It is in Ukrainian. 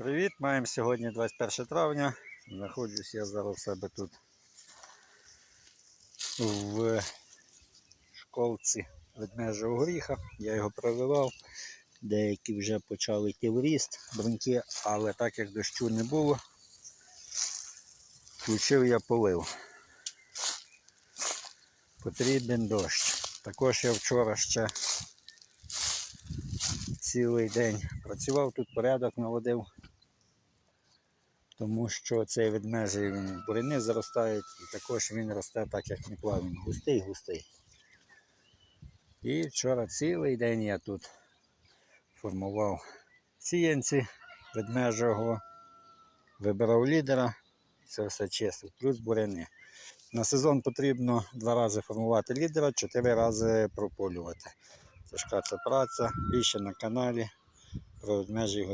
Привіт, маємо сьогодні 21 травня. Знаходжусь я зараз у себе тут в школці ведмежого горіха. Я його проливав. Деякі вже почали йти в ріст, бруньки, але так як дощу не було, включив я полив. Потрібен дощ. Також я вчора ще цілий день працював тут, порядок наводив, тому що цей ведмежий він бурини заростають і також він росте так, як не він густий, густий. І вчора цілий день я тут формував сіянці ведмежого, вибирав лідера, це все чистив, плюс бурини. На сезон потрібно два рази формувати лідера, чотири рази прополювати. Тяжка це праця, більше на каналі про ведмежий горіх.